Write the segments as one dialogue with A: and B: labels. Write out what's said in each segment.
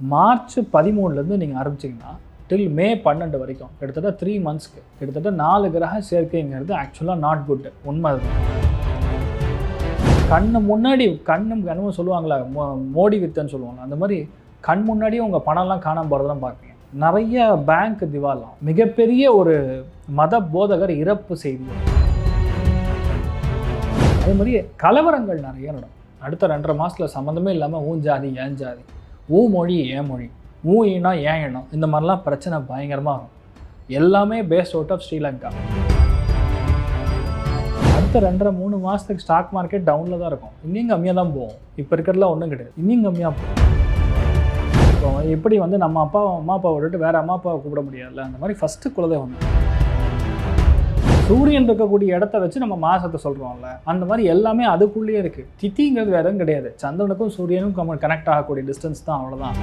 A: March பதிமூணுலேருந்து நீங்கள் ஆரம்பிச்சிங்கன்னா டில் மே பன்னெண்டு வரைக்கும் கிட்டத்தட்ட த்ரீ மந்த்ஸ்க்கு கிட்டத்தட்ட நாலு கிரக சேர்க்கைங்கிறது ஆக்சுவலாக நாட் குட் உண்மை அதுதான் கண்ணு முன்னாடி கண்ணும் கண்ணும் சொல்லுவாங்களா மோ- மோடி வித்தன்னு சொல்லுவாங்க அந்த மாதிரி கண் முன்னாடியே உங்கள் பணம்லாம் காணாம போகிறதெல்லாம் பார்ப்பீங்க. நிறைய பேங்க் திவாலாம் மிகப்பெரிய ஒரு மத போதகர் இறப்பு செய்தி. அதே மாதிரி கலவரங்கள் நிறைய நடக்கும். அடுத்த ரெண்டரை மாதத்தில் சம்மந்தமே இல்லாமல் ஊன் ஜாதி ஏன் ஜாதி? ஊ மொழி ஏன் மொழி. ஊ இனம் ஏன் இனம் இந்த மாதிரிலாம் பிரச்சனை பயங்கரமாக இருக்கும் எல்லாமே பேஸ்ட் அவுட் ஆஃப் ஸ்ரீலங்கா. அடுத்த ரெண்டரை மூணு மாதத்துக்கு ஸ்டாக் மார்க்கெட் டவுனில் தான் இருக்கும். இன்னும் கம்மியாக தான் போகும். இப்போ இருக்கிறதுலாம் ஒன்றும் கிடையாது. இன்னும் கம்மியாக போகும். இப்போ எப்படி வந்து நம்ம அப்பா அம்மா அப்பாவை விட்டுட்டு வேறு அம்மா அப்பாவை கூப்பிட முடியாதுல்ல? அந்த மாதிரி ஃபஸ்ட்டு குலதெய்வம் வந்து சூரியன் இருக்கக்கூடிய இடத்த வச்சு நம்ம மாசத்தை சொல்கிறோம்ல அந்த மாதிரி எல்லாமே அதுக்குள்ளேயே இருக்குது திதிங்கிறது வேற கிடையாது. சந்திரனுக்கும் சூரியனுக்கும் கனெக்ட் ஆகக்கூடிய டிஸ்டன்ஸ் தான் அவ்வளோதான்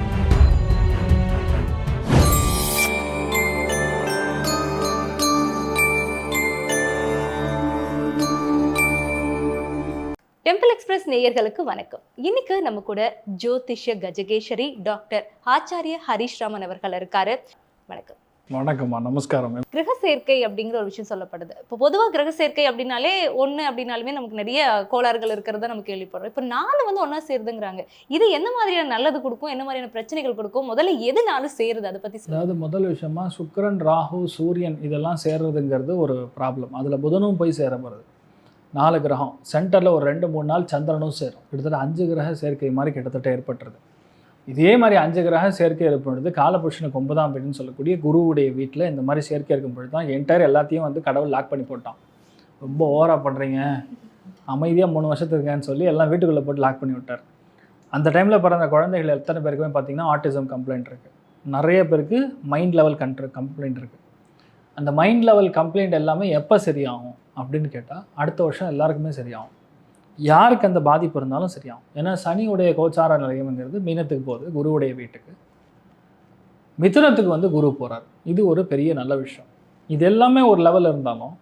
B: டெம்பிள் எக்ஸ்பிரஸ் நேயர்களுக்கு வணக்கம். இன்னைக்கு நம்ம கூட ஜோதிஷ கஜகேஸ்வரி டாக்டர் ஆச்சாரிய ஹரிஷ் ராமன் அவர்கள் இருக்காரு. வணக்கம்.
A: வணக்கம்மா நமஸ்காரம்.
B: கிரக சேர்க்கை அப்படிங்கிற ஒரு விஷயம் சொல்லப்படுது. இப்போ பொதுவாக கிரக சேர்க்கை அப்படின்னாலே ஒன்று அப்படின்னாலுமே நமக்கு நிறைய கோளாறுகள் இருக்கிறத நம்ம கேள்விப்படுறோம். இப்போ நாலு வந்து ஒன்றா சேருதுங்கிறாங்க. இது என்ன மாதிரியான நல்லது கொடுக்கும்? என்ன மாதிரியான பிரச்சனைகள் கொடுக்கும்? முதல்ல எது நாலு சேருது? அதை பற்றி
A: அதாவது முதல் விஷயமா சுக்கிரன் ராகு சூரியன் இதெல்லாம் சேர்றதுங்கிறது ஒரு ப்ராப்ளம் அதில் புதனும் போய் சேர போகிறது நாலு கிரகம். சென்டரில் ஒரு ரெண்டு மூணு நாள் சந்திரனும் சேரும். கிட்டத்தட்ட அஞ்சு கிரக சேர்க்கை மாதிரி கிட்டத்தட்ட ஏற்பட்டுருது இதே மாதிரி அஞ்சு கிரக சேர்க்கை ஏற்படுது காலபுருஷனுக்கு ஒன்பதாம் வீடுன்னு சொல்லக்கூடிய குருவுடைய வீட்டில் இந்த மாதிரி சேர்க்கை இருக்கும் பொழுது தான் என்டையர் எல்லாத்தையும் வந்து கடவுள் லாக் பண்ணி போட்டான். ரொம்ப ஓவராக பண்ணுறீங்க அமைதியாக மூணு வருஷத்துக்குங்கன்னு சொல்லி எல்லாம் வீட்டுக்குள்ளே போட்டு லாக் பண்ணி விட்டார். அந்த டைமில் பிறந்த குழந்தைகள் எத்தனை பேருக்குமே பார்த்தீங்கன்னா ஆட்டிசம் கம்ப்ளைண்ட் இருக்குது நிறைய பேருக்கு மைண்ட் லெவல் கண்ட்ரு கம்ப்ளைண்ட் இருக்குது அந்த மைண்ட் லெவல் கம்ப்ளைண்ட் எல்லாமே எப்போ சரியாகும் அப்படின்னு கேட்டால் அடுத்த வருஷம் எல்லாருக்குமே சரியாகும். யாருக்கு அந்த பாதிப்பு இருந்தாலும் சரியாகும். ஏன்னா சனியுடைய கோச்சார நிலையம்ங்கிறது மீனத்துக்கு போகுது குருவுடைய வீட்டுக்கு. மிதுனத்துக்கு வந்து குரு போகிறார் இது ஒரு பெரிய நல்ல விஷயம். இது எல்லாமே ஒரு லெவல் இருந்தாலும்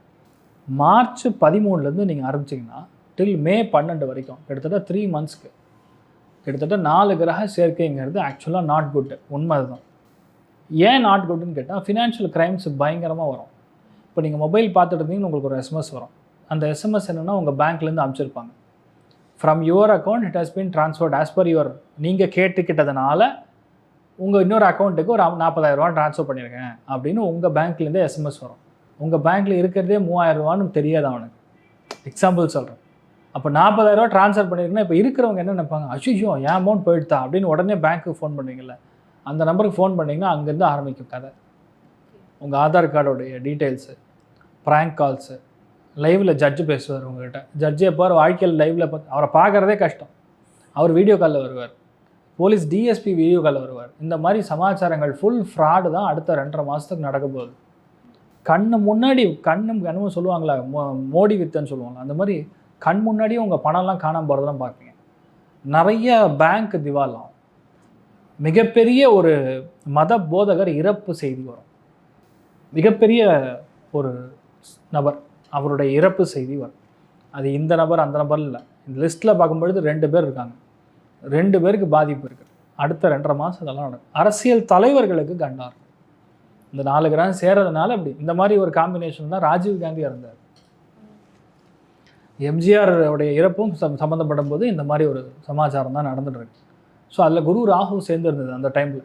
A: மார்ச் பதிமூணுலேருந்து நீங்கள் ஆரம்பிச்சிங்கன்னா டில் மே பன்னெண்டு வரைக்கும் கிட்டத்தட்ட த்ரீ மந்த்ஸ்க்கு கிட்டத்தட்ட நாலு கிரக சேர்க்கைங்கிறது ஆக்சுவலாக நாட் குட்டு உண்மை அதுதான் ஏன் நாட் குட்னு கேட்டால் ஃபினான்ஷியல் கிரைம்ஸ் பயங்கரமாக வரும். இப்போ நீங்கள் மொபைல் பார்த்துட்டு இருந்தீங்கன்னு உங்களுக்கு ஒரு எஸ்எம்எஸ் வரும். அந்த எஸ்எம்எஸ் என்னென்னா உங்கள் பேங்க்லேருந்து அனுப்பிச்சிருப்பாங்க. From your account it has been transferred as per your நீங்கள் கேட்டுக்கிட்டதுனால உங்கள் இன்னொரு அக்கௌண்ட்டுக்கு ஒரு நாற்பதாயிரரூவா ட்ரான்ஸ்ஃபர் பண்ணியிருக்கேன் அப்படின்னு உங்கள் பேங்க்லேருந்தே எஸ்எம்எஸ் வரும். உங்கள் பேங்க்கில் இருக்கிறதே மூவாயிரம் ரூபான்னு தெரியாது அவனுக்கு. எக்ஸாம்பிள் சொல்கிறேன் அப்போ நாற்பதாயிரரூவா ட்ரான்ஸ்ஃபர் பண்ணியிருக்கேன்னா இப்போ இருக்கிறவங்க என்ன நினைப்பாங்க? அஷிஷோ என் அமௌண்ட் போயிடுதா அப்படின்னு உடனே பேங்க்குக்கு ஃபோன் பண்ணுவீங்கல்ல. அந்த நம்பருக்கு ஃபோன் பண்ணிங்கன்னா அங்கேருந்து ஆரம்பிக்கும் கதை. உங்கள் ஆதார் கார்டோடைய டீட்டெயில்ஸு ப்ராங்க் கால்ஸு லைவில் ஜட்ஜு பேசுவார் உங்ககிட்ட. ஜட்ஜு எப்போ வாழ்க்கையில் லைவில் பார்த்து அவரை பார்க்குறதே கஷ்டம். அவர் வீடியோ காலில் வருவார். போலீஸ் டிஎஸ்பி வீடியோ காலில் வருவார். இந்த மாதிரி சமாச்சாரங்கள் ஃபுல் ஃப்ராடு தான் அடுத்த ரெண்டரை மாதத்துக்கு நடக்க போகுது. கண்ணு முன்னாடி கண்ணும் கண்ணும் சொல்லுவாங்களா? மோ- மோடி வித்தன்னு சொல்லுவாங்க அந்த மாதிரி கண் முன்னாடியே உங்கள் பணம்லாம் காணாமல் போகிறதெல்லாம் பார்ப்பீங்க. நிறைய பேங்க் திவாலாம். மிகப்பெரிய ஒரு மத போதகர் இறப்பு செய்தி வரும். மிகப்பெரிய ஒரு நபர். அவருடைய இறப்பு செய்தி வரும். அது இந்த நபர் அந்த நபர் இல்லை. இந்த லிஸ்ட்டில் பார்க்கும்பொழுது ரெண்டு பேர் இருக்காங்க. ரெண்டு பேருக்கு பாதிப்பு இருக்குது அடுத்த ரெண்டரை மாதம் இதெல்லாம் நடக்கும். அரசியல் தலைவர்களுக்கு கண்டா இருக்கும். இந்த நாலு கிராம் சேரதுனால அப்படி. இந்த மாதிரி ஒரு காம்பினேஷன் தான் ராஜீவ் காந்தி இறந்தார். எம்ஜிஆர் உடைய இறப்பும் சம் சம்மந்தப்படும் போது இந்த மாதிரி ஒரு சமாச்சாரம் தான் நடந்துட்டுருக்கு ஸோ அதில் குரு ராகு சேர்ந்துருந்தது அந்த டைமில்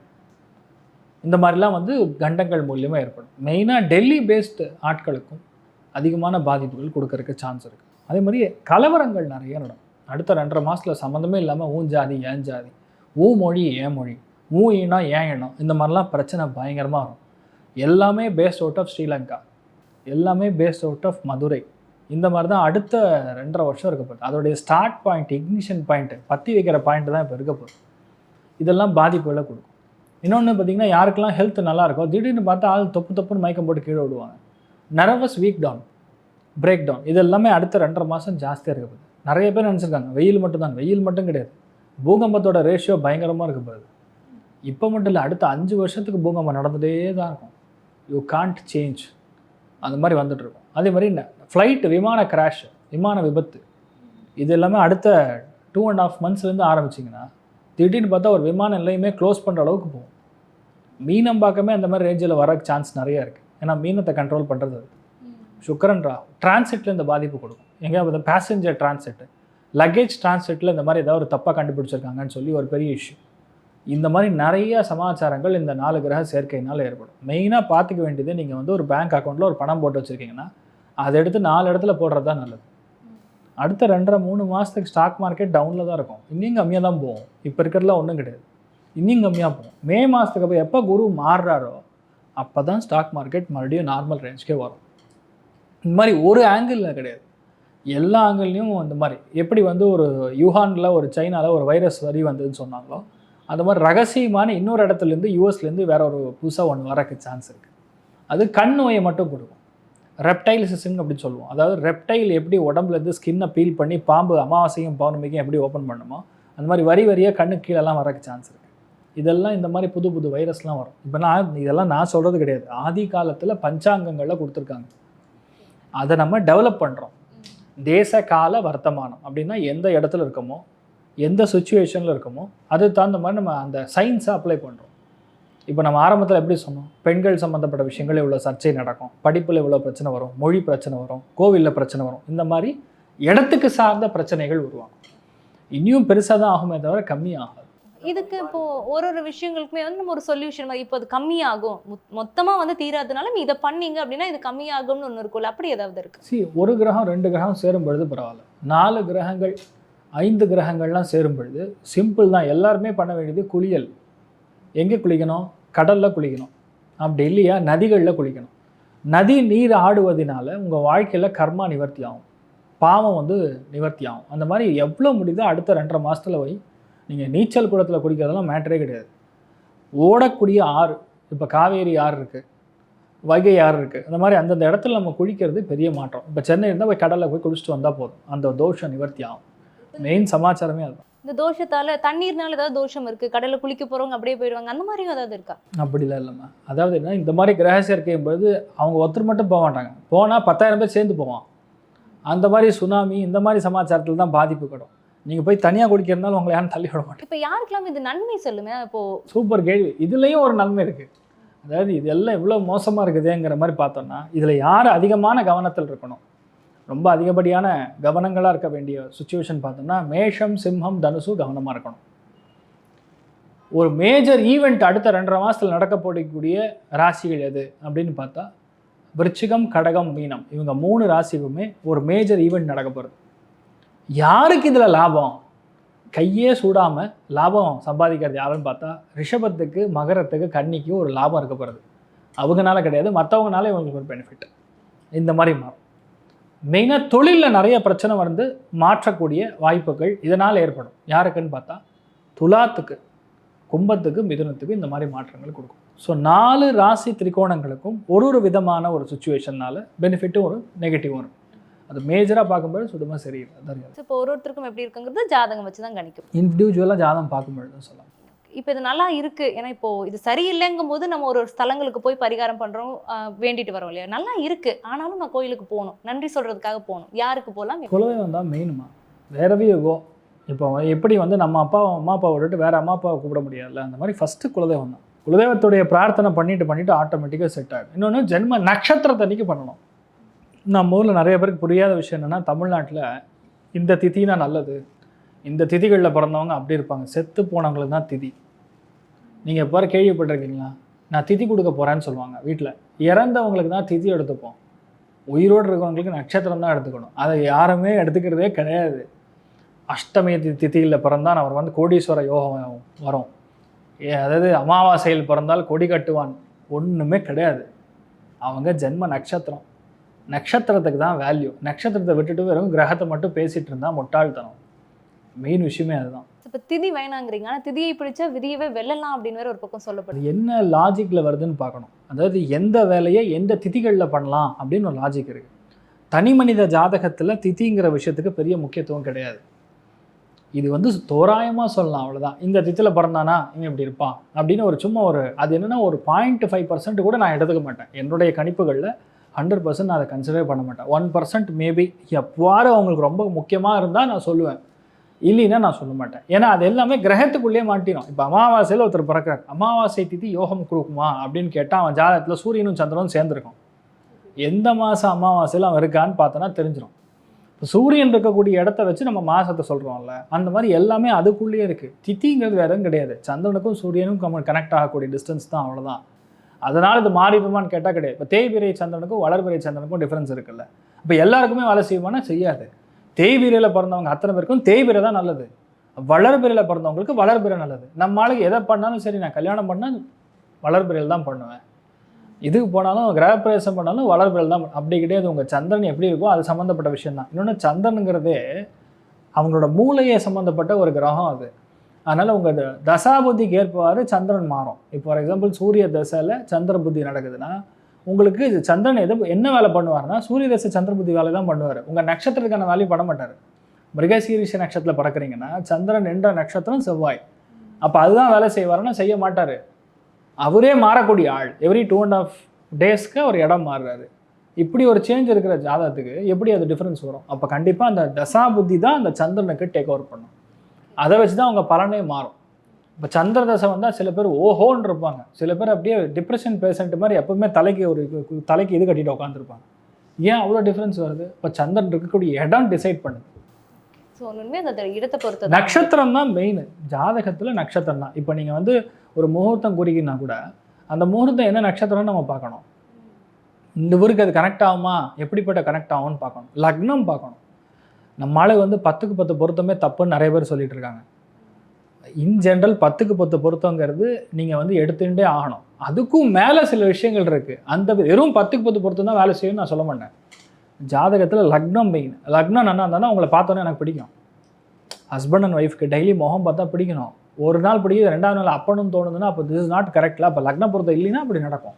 A: இந்த மாதிரிலாம் வந்து கண்டங்கள் மூலியமாக ஏற்படும். மெயினாக டெல்லி பேஸ்டு ஆட்களுக்கும் அதிகமான பாதிப்புகள் கொடுக்கறக்கு சான்ஸ் இருக்குது அதே மாதிரி கலவரங்கள் நிறைய நடக்கும். அடுத்த ரெண்டரை மாதத்தில் சம்மந்தமே இல்லாமல் ஊன் ஜாதி ஏன் ஜாதி ஊ மொழி ஏன் மொழி ஊ இனம் ஏன் இனம் இந்த மாதிரிலாம் பிரச்சனை பயங்கரமாக வரும். எல்லாமே பேஸ்ட் அவுட் ஆஃப் ஸ்ரீலங்கா. எல்லாமே பேஸ்ட் அவுட் ஆஃப் மதுரை. இந்த மாதிரி தான் அடுத்த ரெண்டரை வருஷம் இருக்க போகுது. அதோடைய ஸ்டார்ட் பாயிண்ட் இக்னிஷன் பாயிண்ட்டு பற்றி வைக்கிற பாயிண்ட் தான் இப்போ இருக்க போகுது. இதெல்லாம் பாதிப்புகளை கொடுக்கும். இன்னொன்று பார்த்தீங்கன்னா யாருக்கெல்லாம் ஹெல்த் நல்லா இருக்கோ திடீர்னு பார்த்தா ஆள் தொப்பு தொப்புன்னு மயக்கம் போட்டு கீழே விடுவாங்க. Nervous weak down break down இது எல்லாமே அடுத்த ரெண்டரை மாதம் ஜாஸ்தியாக இருக்க போகுது. நிறைய பேர் நினச்சிருக்காங்க வெயில் மட்டும் தான் வெயில் மட்டும் கிடையாது. பூகம்பத்தோட ரேஷியோ பயங்கரமாக இருக்க போகுது. இப்போ மட்டும் இல்லை அடுத்த அஞ்சு வருஷத்துக்கு பூகம்பம் நடந்துகிட்டே தான் இருக்கும். யூ காண்ட் சேஞ்ச் அந்த மாதிரி வந்துட்டுருக்கும் அதே மாதிரி ஃப்ளைட் விமான கிராஷ் விமான விபத்து இது எல்லாமே அடுத்த டூ அண்ட் ஆஃப் மந்த்ஸ்லேருந்து ஆரம்பிச்சிங்கன்னா திடீர்னு பார்த்தா ஒரு விமான நிலையமே க்ளோஸ் பண்ணுற அளவுக்கு போகும். மீனம்பாக்கமே அந்த மாதிரி ரேஞ்சில் வர சான்ஸ் நிறைய இருக்குது ஏன்னா மீனத்தை கண்ட்ரோல் பண்ணுறது அது. சுக்கரன் ராகு டிரான்சிட்டில் இந்த பாதிப்பு கொடுக்கும். எங்கேயாவது பேசஞ்சர் டிரான்சிட் லக்கேஜ் டிரான்சிட்டில் இந்த மாதிரி ஏதாவது ஒரு தப்பாக கண்டுபிடிச்சிருக்காங்கன்னு சொல்லி ஒரு பெரிய இஷ்யூ இந்த மாதிரி நிறைய சமாச்சாரங்கள் இந்த நாலு கிரக சேர்க்கையினால் ஏற்படும். மெயினாக பார்த்துக்க வேண்டியது நீங்கள் வந்து ஒரு பேங்க் அக்கௌண்ட்டில் ஒரு பணம் போட்டு வச்சுருக்கீங்கன்னா அதை எடுத்து நாலு இடத்துல போடுறது தான் நல்லது. அடுத்த ரெண்டரை மூணு மாதத்துக்கு ஸ்டாக் மார்க்கெட் டவுனில் தான் இருக்கும். இன்னும் கம்மியாக தான் போகும். இப்போ இருக்கிறதுல ஒன்றும் கிடையாது. இன்னும் கம்மியாக போகும். மே மாதத்துக்கு அப்புறம் எப்போ குரு மாறுறாரோ அப்போ தான் ஸ்டாக் மார்க்கெட் மறுபடியும் நார்மல் ரேஞ்சுக்கே வரும். இந்த மாதிரி ஒரு ஆங்கிளில் கிடையாது. எல்லா ஆங்கிள்லேயும் அந்த மாதிரி எப்படி வந்து ஒரு யூஹானில் ஒரு சைனாவில் ஒரு வைரஸ் வரி வந்ததுன்னு சொன்னாங்களோ அந்த மாதிரி ரகசியமான இன்னொரு இடத்துலேருந்து யூஎஸ்லேருந்து வேற ஒரு புதுசாக ஒன்று வரக்கு சான்ஸ் இருக்குது அது கண் நோயை மட்டும் கொடுக்கும். ரெப்டைல் சிஸ்டிங் அப்படின்னு சொல்லுவோம். அதாவது ரெப்டைல் எப்படி உடம்புலேருந்து ஸ்கின்னை பீல் பண்ணி பாம்பு அமாவாசையும் பௌர்ணமிக்கும் எப்படி ஓப்பன் பண்ணுமோ அந்த மாதிரி வரி வரியாக கண்ணு கீழெல்லாம் வரக்கு சான்ஸ் இருக்குது இதெல்லாம் இந்த மாதிரி புது புது வைரஸ்லாம் வரும். இப்போ நான் இதெல்லாம் நான் சொல்கிறது கிடையாது. ஆதி காலத்தில் பஞ்சாங்கங்களில் கொடுத்துருக்காங்க. அதை நம்ம டெவலப் பண்ணுறோம் தேச கால வர்த்தமானம் அப்படின்னா எந்த இடத்துல இருக்கோமோ எந்த சுச்சுவேஷனில் இருக்கோமோ அதுக்கு தகுந்த மாதிரி நம்ம அந்த சயின்ஸை அப்ளை பண்ணுறோம் இப்போ நம்ம ஆரம்பத்தில் எப்படி சொன்னோம்? பெண்கள் சம்மந்தப்பட்ட விஷயங்கள் இவ்வளோ சர்ச்சை நடக்கும். படிப்பில் இவ்வளோ பிரச்சனை வரும். மொழி பிரச்சனை வரும். கோவிலில் பிரச்சனை வரும். இந்த மாதிரி இடத்துக்கு சார்ந்த பிரச்சனைகள் உருவாகும். இனியும் பெருசாக தான் ஆகுமே தவிர கம்மியாகாது.
B: இதுக்கு இப்போ ஒரு ஒரு விஷயங்களுக்குமே வந்து நம்ம ஒரு சொல்யூஷன் மாதிரி இப்போ அது கம்மியாகும். மொத்- மொத்தமா வந்து தீராதனால நீ இதை பண்ணீங்க அப்படின்னா இது கம்மியாகும்னு ஒன்று இருக்கும்ல. அப்படி ஏதாவது இருக்கு?
A: சி ஒரு கிரகம் ரெண்டு கிரகம் சேரும் பொழுது பரவாயில்ல. நாலு கிரகங்கள் ஐந்து கிரகங்கள்லாம் சேரும் பொழுது சிம்பிள் தான். எல்லாருமே பண்ண வேண்டியது குளியல். எங்கே குளிக்கணும்? கடலில் குளிக்கணும். அப்படி இல்லையா? நதிகளில் குளிக்கணும். நதி நீர் ஆடுவதனால உங்கள் வாழ்க்கையில் கர்மா நிவர்த்தி ஆகும். பாவம் வந்து நிவர்த்தி ஆகும். அந்த மாதிரி எவ்வளோ முடியுதோ அடுத்த ரெண்டரை மாதத்தில் போய் நீங்கள் நீச்சல் குளத்தில் குளிக்கிறதெல்லாம் மேட்டரே கிடையாது. ஓடக்கூடிய ஆறு இப்போ காவேரி ஆறு இருக்குது வைகை ஆறு இருக்குது அந்த மாதிரி அந்தந்த இடத்துல நம்ம குளிக்கிறது பெரிய மாற்றம். இப்போ சென்னை இருந்தால் போய் கடலில் போய் குளிச்சுட்டு வந்தால் போதும். அந்த தோஷம் நிவர்த்தி ஆகும். மெயின் சமாச்சாரமே அதுதான்.
B: இந்த தோஷத்தால தண்ணீர்னால ஏதாவது தோஷம் இருக்கு? கடல்ல குளிக்க போறவங்க அப்படியே போயிடுவாங்க. அந்த மாதிரியும் ஏதாவது இருக்கா?
A: அப்படிலாம் இல்லைம்மா. அதாவது என்ன இந்த மாதிரி கிரக சேர்க்கையும் போது அவங்க ஒருத்தர் மட்டும் போக மாட்டாங்க. போனால் பத்தாயிரம் பேர் சேர்ந்து போவான். அந்த மாதிரி சுனாமி இந்த மாதிரி சமாச்சாரத்தில் தான் பாதிப்பு கிடும். நீங்கள் போய் தனியாக குடிக்கிறதுனால உங்களை யாரும் தள்ளி விட மாட்டாங்க.
B: இப்போ யாருக்கெல்லாம் இது நன்மை சொல்லுமே? இப்போ
A: சூப்பர் கேள்வி. இதுலேயும் ஒரு நன்மை இருக்குது அதாவது இதெல்லாம் இவ்வளோ மோசமாக இருக்குதேங்கிற மாதிரி பார்த்தோம்னா இதில் யார் அதிகமான கவனத்தில் இருக்கணும்? ரொம்ப அதிகப்படியான கவனங்களாக இருக்க வேண்டிய சுச்சுவேஷன் பார்த்தோம்னா மேஷம் சிம்மம் தனுசு கவனமாக இருக்கணும். ஒரு மேஜர் ஈவெண்ட் அடுத்த ரெண்டரை மாதத்தில் நடக்க போடக்கூடிய ராசிகள் எது அப்படின்னு பார்த்தா விருச்சிகம் கடகம் மீனம். இவங்க மூணு ராசிக்குமே ஒரு மேஜர் ஈவெண்ட் நடக்க போகிறது யாருக்கு இதில் லாபம்? கையே சூடாமல் லாபம் சம்பாதிக்கிறது யாருன்னு பார்த்தா ரிஷபத்துக்கு மகரத்துக்கு கன்னிக்கு ஒரு லாபம் இருக்க போகிறது அவங்கனால கிடையாது மற்றவங்கனால இவங்களுக்கு ஒரு பெனிஃபிட் இந்த மாதிரி மாறும். மெயினாக தொழிலில் நிறைய பிரச்சனை வந்து மாற்றக்கூடிய வாய்ப்புகள் இதனால் ஏற்படும். யாருக்குன்னு பார்த்தா துலாத்துக்கு கும்பத்துக்கு மிதுனத்துக்கு இந்த மாதிரி மாற்றங்கள் கொடுக்கும். ஸோ நாலு ராசி திரிகோணங்களுக்கும் ஒரு ஒரு விதமான ஒரு சுச்சுவேஷன்னால் பெனிஃபிட்டும் ஒரு நெகட்டிவும் இருக்கும் அது மேஜராக பார்க்கும்போது சுத்தமாக சரியில்லை. அதான்
B: இப்போ ஒரு ஒருத்தருக்கும் எப்படி இருக்குங்கிறது ஜாதகம் வச்சு தான் கணிக்கும்.
A: இண்டிவிஜுவலாக ஜாதகம் பார்க்கும்பொழுது தான் சொல்லலாம்.
B: இப்போ இது நல்லா இருக்கு. ஏன்னா இப்போ இது சரியில்லைங்கும் போது நம்ம ஒரு ஒரு ஸ்தலங்களுக்கு போய் பரிகாரம் பண்றோம் ஆஹ் வேண்டிட்டு வரோம் இல்லையா? நல்லா இருக்கு. ஆனாலும் நான் கோயிலுக்கு போகணும். நன்றி சொல்றதுக்காக போகணும். யாருக்கு போகலாம்?
A: குலதெய்வம் தான் மெயினுமா வேறவே யுகோ இப்போ எப்படி வந்து நம்ம அப்பா அம்மா அப்பாவை விட்டுட்டு வேற அம்மா அப்பாவை கூப்பிட முடியாதுல்ல? அந்த மாதிரி ஃபஸ்ட்டு குலதெய்வம் தான். குலதெய்வத்துடைய பிரார்த்தனை பண்ணிட்டு பண்ணிட்டு ஆட்டோமேட்டிக்காக செட் ஆகும் இன்னொன்று ஜென்ம நட்சத்திரத்தன்னைக்கு பண்ணணும். நம்ம ஊரில் நிறைய பேருக்கு புரியாத விஷயம் என்னென்னா தமிழ்நாட்டில் இந்த திதினா நல்லது. இந்த திதிகளில் பிறந்தவங்க அப்படி இருப்பாங்க. செத்து போனவங்களுக்கு தான் திதி. நீங்கள் எப்பாரு கேள்விப்பட்டிருக்கீங்களா? நான் திதி கொடுக்க போகிறேன்னு சொல்லுவாங்க வீட்டில் இறந்தவங்களுக்கு தான் திதி எடுத்துப்போம். உயிரோடு இருக்கிறவங்களுக்கு நட்சத்திரம் தான் எடுத்துக்கணும். அதை யாருமே எடுத்துக்கிறதே கிடையாது. அஷ்டமி தி திதியில் பிறந்தான் அவர் வந்து கோடீஸ்வர யோகம் வரும். ஏ, அதாவது அமாவாசையில் பிறந்தால் கொடி கட்டுவான். ஒன்றுமே கிடையாது. அவங்க ஜென்ம நட்சத்திரம். நட்சத்திரத்துக்கு தான் வேல்யூ நட்சத்திரத்தை விட்டுட்டு வெறும் கிரகத்தை மட்டும் பேசிட்டு இருந்தால் முட்டாள்தனம். மெயின் விஷயமே அதுதான்.
B: இப்போ திதி வேணாங்கிறீங்க. ஆனா திதியை பிடிச்சா விதியவே வெல்லலாம் அப்படின்னு வேற ஒரு பக்கம் சொல்லப்படுது.
A: என்ன லாஜிக்கில் வருதுன்னு பார்க்கணும். அதாவது எந்த வேலையை எந்த திதிகளில் பண்ணலாம் அப்படின்னு ஒரு லாஜிக் இருக்குது தனி மனித ஜாதகத்தில் திதிங்கிற விஷயத்துக்கு பெரிய முக்கியத்துவம் கிடையாது. இது வந்து தோராயமாக சொல்லலாம் அவ்வளவுதான். இந்த திதியில் பிறந்தானா இவன் இப்படி இருப்பான் அப்படின்னு ஒரு சும்மா ஒரு அது என்னன்னா ஒரு பாயிண்ட் ஃபைவ் பர்சன்ட் கூட நான் எடுத்துக்க மாட்டேன். என்னுடைய கணிப்புகளில் ஹண்ட்ரட் பர்சன்ட் நான் அதை கன்சிடர் பண்ண மாட்டேன். ஒன் பர்சன்ட் மேபி எவ்வாறு அவங்களுக்கு ரொம்ப முக்கியமாக இருந்தால் நான் சொல்லுவேன். இல்லைன்னா நான் சொல்ல மாட்டேன். ஏன்னா அது எல்லாமே கிரகத்துக்குள்ளேயே மாட்டிடும் இப்போ அமாவாசையில் ஒருத்தர் பிறக்கிறார். அமாவாசை திதி யோகம் கொடுக்குமா அப்படின்னு கேட்டால் அவன் ஜாதகத்தில் சூரியனும் சந்திரனும் சேர்ந்துருக்கும். எந்த மாதம் அமாவாசையில் அவன் இருக்கான்னு பார்த்தோன்னா தெரிஞ்சிடும் இப்போ சூரியன் இருக்கக்கூடிய இடத்த வச்சு நம்ம மாதத்தை சொல்கிறோம்ல அந்த மாதிரி எல்லாமே அதுக்குள்ளேயே இருக்குது திதிங்கிறது வேறும் கிடையாது. சந்திரனுக்கும் கம்மன் கனெக்ட் ஆகக்கூடிய டிஸ்டன்ஸ் தான் அவ்வளோதான் அதனால் இது மாறிடுமான்னு கேட்டால் கிடையாது. இப்போ தேய்பிரை சந்திரனுக்கும் வளர்பிரை சந்திரனுக்கும் டிஃப்ரென்ஸ் இருக்குல்ல. இப்போ எல்லாருக்குமே வேலை செய்யுமானா செய்யாது. தேய்பிரையில் பிறந்தவங்க அத்தனை பேருக்கும் தேய்பிரை தான் நல்லது. வளர்பிரையில் பிறந்தவங்களுக்கு வளர்பிரை நல்லது. நம்ம ஆளுக்கு எதை பண்ணாலும் சரி நான் கல்யாணம் பண்ணால் வளர்பிரையில் தான் பண்ணுவேன். இதுக்கு போனாலும் கிரகப்பிரவேசம் பண்ணாலும் வளர்பிரல் தான் அப்படி கிடையாது. உங்கள் சந்திரன் எப்படி இருக்கோ அது சம்மந்தப்பட்ட விஷயம் தான் இன்னொன்று சந்திரனுங்கிறதே அவங்களோட மூளையை சம்மந்தப்பட்ட ஒரு கிரகம் அது. அதனால் உங்கள் தசாபுத்திக்கு ஏற்பவாறு சந்திரன் மாறும். இப்போ ஃபார் எக்ஸாம்பிள் சூரிய தசையில் சந்திர புத்தி நடக்குதுன்னா உங்களுக்கு இது சந்திரன் எது என்ன வேலை பண்ணுவார்னா சூரிய தசை சந்திர புத்தி வேலை தான் பண்ணுவார். உங்கள் நட்சத்திரத்துக்கான வேலையும் பண்ண மாட்டார். மிருகசீரிஷ நட்சத்திரத்தில் பறக்கிறீங்கன்னா சந்திரன் என்ற நட்சத்திரம் செவ்வாய். அப்போ அதுதான் வேலை செய்வாருன்னா செய்ய மாட்டார். அவரே மாறக்கூடிய ஆள். எவ்ரி டூ அண்ட் ஆஃப் டேஸ்க்கு ஒரு இடம் மாறுறாரு. இப்படி ஒரு சேஞ்ச் இருக்கிற ஜாதகத்துக்கு எப்படி அது டிஃப்ரென்ஸ் வரும்? அப்போ கண்டிப்பாக அந்த தசா புத்தி தான் அந்த சந்திரனுக்கு டேக் ஓவர் பண்ணும். அதை வச்சு தான் அவங்க பலனே மாறும். இப்போ சந்திர தசை வந்தால் சில பேர் ஓஹோன்னு இருப்பாங்க சில பேர் அப்படியே டிப்ரெஷன் பேஷண்ட் மாதிரி எப்பவுமே தலைக்கு ஒரு தலைக்கு இது கட்டிட்டு உட்காந்துருப்பாங்க ஏன் அவ்வளோ டிஃப்ரென்ஸ் வருது? இப்போ சந்திரன் இருக்கக்கூடிய இடம் டிசைட் பண்ணுது.
B: இடத்தை பொறுத்து
A: நட்சத்திரம் தான் மெயின் ஜாதகத்தில் நட்சத்திரம் தான். இப்போ நீங்கள் வந்து ஒரு முகூர்த்தம் குறிக்கினா கூட அந்த முகூர்த்தம் என்ன நட்சத்திரம்னு நம்ம பார்க்கணும். இந்த ஊருக்கு அது கனெக்ட் ஆகுமா? எப்படிப்பட்ட கனெக்ட் ஆகும்னு பார்க்கணும். லக்னம் பார்க்கணும். நம்மளால வந்து பத்துக்கு பத்து பொருத்தமே தப்புன்னு நிறைய பேர் சொல்லிட்டு இருக்காங்க. இன் ஜென்ரல் பத்துக்கு பத்து பொருத்தங்கிறது நீங்கள் வந்து எடுத்துகிட்டே ஆகணும். அதுக்கும் மேலே சில விஷயங்கள் இருக்குது அந்த வெறும் பத்துக்கு பத்து பொருத்தம் தான் வேலை செய்யும்னு நான் சொல்ல மாட்டேன். ஜாதகத்தில் லக்னம் மெயின் லக்னம் நல்லா இருந்தாலும் உங்களை பார்த்தோன்னே எனக்கு பிடிக்கும். ஹஸ்பண்ட் அண்ட் ஒய்ஃப்க்கு டெய்லி முகம் பார்த்தா பிடிக்கணும். ஒரு நாள் பிடிக்குது ரெண்டாவது நாள் அப்பனும் தோணுதுன்னா அப்போ திஸ் இஸ் நாட் கரெக்டில் அப்போ லக்ன பொருத்தம் இல்லைன்னா அப்படி நடக்கும்.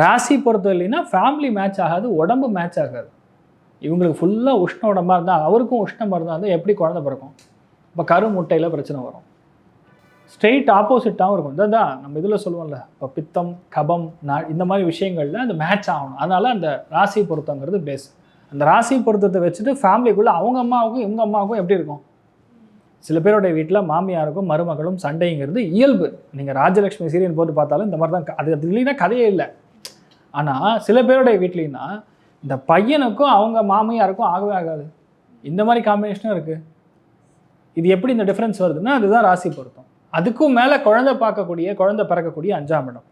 A: ராசி பொருத்தம் இல்லைன்னா ஃபேமிலி மேட்ச் ஆகாது உடம்பு மேட்ச் ஆகாது. இவங்களுக்கு ஃபுல்லாக உஷ்ண உடம்பாக இருந்தால் அவருக்கும் உஷ்ணமாக இருந்தால் வந்து எப்படி குழந்த பிறக்கும்? இப்போ கரு முட்டையில் பிரச்சனை வரும். ஸ்ட்ரெயிட் ஆப்போசிட்டாகவும் இருக்கும். இதுதான் நம்ம இதில் சொல்லுவோம்ல இப்போ பித்தம் கபம் நா இந்த மாதிரி விஷயங்கள்ல அந்த மேட்ச் ஆகணும். அதனால அந்த ராசி பொருத்தங்கிறது பேஸ் அந்த ராசி பொருத்தத்தை வச்சுட்டு ஃபேமிலிக்குள்ளே அவங்க அம்மாவுக்கும் இவங்க அம்மாவுக்கும் எப்படி இருக்கும்? சில பேருடைய வீட்டில் மாமியாருக்கும் மருமகளும் சண்டைங்கிறது இயல்பு. நீங்கள் ராஜலக்ஷ்மி சீரியல் போட்டு பார்த்தாலும் இந்த மாதிரி தான் அது அது இல்லைன்னா கதையே இல்லை. ஆனால் சில பேருடைய வீட்லேன்னா இந்த பையனுக்கும் அவங்க மாமியாருக்கும் ஆகவே ஆகாது. இந்த மாதிரி காம்பினேஷனும் இருக்குது இது எப்படி இந்த டிஃப்ரென்ஸ் வருதுன்னா அதுதான் ராசி பொருத்தம். அதுக்கும் மேலே குழந்தை பார்க்கக்கூடிய குழந்தை பிறக்கக்கூடிய அஞ்சாம் இடம்.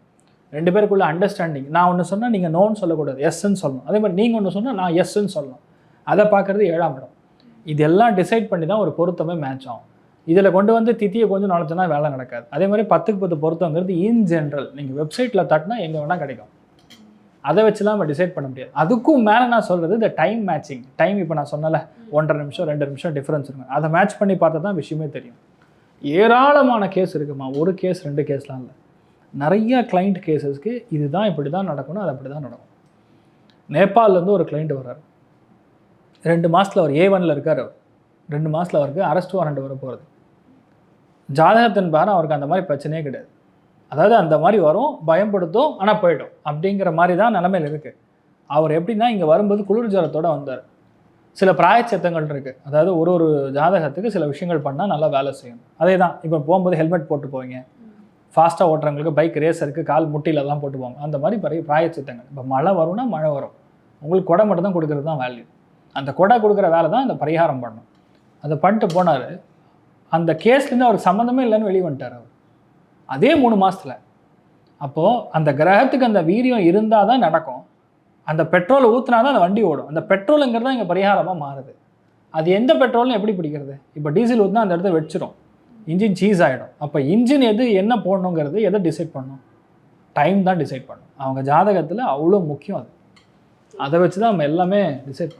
A: ரெண்டு பேருக்குள்ள அண்டர்ஸ்டாண்டிங் நான் ஒன்று சொன்னால் நீங்கள் நோன்னு சொல்லக்கூடாது. எஸ்ன்னு சொல்லணும். அதே மாதிரி நீங்கள் ஒன்று சொன்னால் நான் எஸ்ன்னு சொல்லணும். அதை பார்க்குறது ஏழாம் இடம். இதெல்லாம் டிசைட் பண்ணி தான் ஒரு பொருத்தமே மேட்ச் ஆகும். இதில் கொண்டு வந்து தித்தியை கொஞ்சம் நுழைச்சோன்னா வேலை நடக்காது. அதே மாதிரி பத்துக்கு பத்து பொருத்தங்கிறது இன் ஜென்ரல் நீங்கள் வெப்சைட்டில் தட்டினா எங்கே வேணால் கிடைக்கும். அதை வச்சுலாம் நம்ம டிசைட் பண்ண முடியாது. அதுக்கும் மேலே நான் சொல்கிறது இந்த டைம் மேட்சிங் டைம் இப்போ நான் சொன்னல ஒன்றரை நிமிஷம் ரெண்டு நிமிஷம் டிஃப்ரென்ஸ் இருக்கும். அதை மேட்ச் பண்ணி பார்த்தா தான் விஷயமே தெரியும். ஏராளமான கேஸ் இருக்குமா? ஒரு கேஸ் ரெண்டு கேஸ்லாம் இல்லை. நிறையா கிளைண்ட் கேஸஸ்க்கு இதுதான் இப்படி தான் நடக்கணும் அது அப்படி தான் நடக்கும். நேபாளிலேருந்து ஒரு கிளைண்ட் வர்றார். ரெண்டு மாதத்தில் அவர் ஏ ஒனில் இருக்கார் அவர். ரெண்டு மாதத்தில் அவருக்கு அரெஸ்ட் வாரண்ட் வர போகிறது ஜாதகத்தின் பாரம் அவருக்கு அந்த மாதிரி பிரச்சனையே கிடையாது. அதாவது அந்த மாதிரி வரும் பயப்படுத்தும் ஆனால் போயிடும். அப்படிங்கிற மாதிரி தான் நிலமையில் இருக்குது அவர் எப்படின்னா இங்கே வரும்போது குளிர் வந்தார். சில பிராயச்சத்தங்கள் இருக்குது அதாவது ஒரு ஒரு ஜாதகத்துக்கு சில விஷயங்கள் பண்ணால் நல்லா வேலை செய்யணும் அதே தான் இப்போ போகும்போது ஹெல்மெட் போட்டு போவீங்க. ஃபாஸ்ட்டாக ஓட்டுறவங்களுக்கு பைக் ரேசருக்கு கால் முட்டிலெல்லாம் போட்டு போவாங்க. அந்த மாதிரி பெரிய பிராயச்சித்தங்கள். இப்போ மழை வரும்னா மழை வரும். உங்களுக்கு கொடை மட்டும் தான் கொடுக்குறது தான் வேல்யூ அந்த கொடை கொடுக்குற வேலை தான் இந்த பரிகாரம் பண்ணும். அதை பண்ணிட்டு போனார். அந்த கேஸ்லேருந்து அவருக்கு சம்மந்தமே இல்லைன்னு வெளியே வந்துட்டார் அவர். அதே மூணு மாதத்தில் அப்போது அந்த கிரகத்துக்கு அந்த வீரியம் இருந்தால் தான் நடக்கும். அந்த பெட்ரோலை ஊற்றினா தான் அந்த வண்டி ஓடும். அந்த பெட்ரோலுங்கிறது தான் இங்கே பரிகாரமாக மாறுது. அது எந்த பெட்ரோல்னு எப்படி பிடிக்கிறது? இப்போ டீசல் ஊற்றினா அந்த இடத்த வச்சிரும் இன்ஜின் சீஸ் ஆகிடும் அப்போ இன்ஜின் எது என்ன போடணுங்கிறது எதை டிசைட் பண்ணும்? டைம் தான் டிசைட் பண்ணும். அவங்க ஜாதகத்தில் அவ்வளோ முக்கியம் அது. அதை வச்சு தான் நம்ம எல்லாமே டிசைட்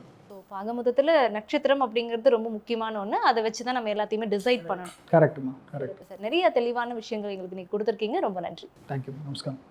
B: ஸோ பாகமொத்தத்தில் நட்சத்திரம் அப்படிங்கிறது ரொம்ப முக்கியமான ஒன்று அதை வச்சு தான் நம்ம எல்லாத்தையுமே டிசைட் பண்ணணும்.
A: கரெக்டுமா கரெக்ட்
B: சார் நிறைய தெளிவான விஷயங்கள் எங்களுக்கு நீங்கள் கொடுத்துருக்கீங்க. ரொம்ப நன்றி.
A: தேங்க்யூ நமஸ்காரம்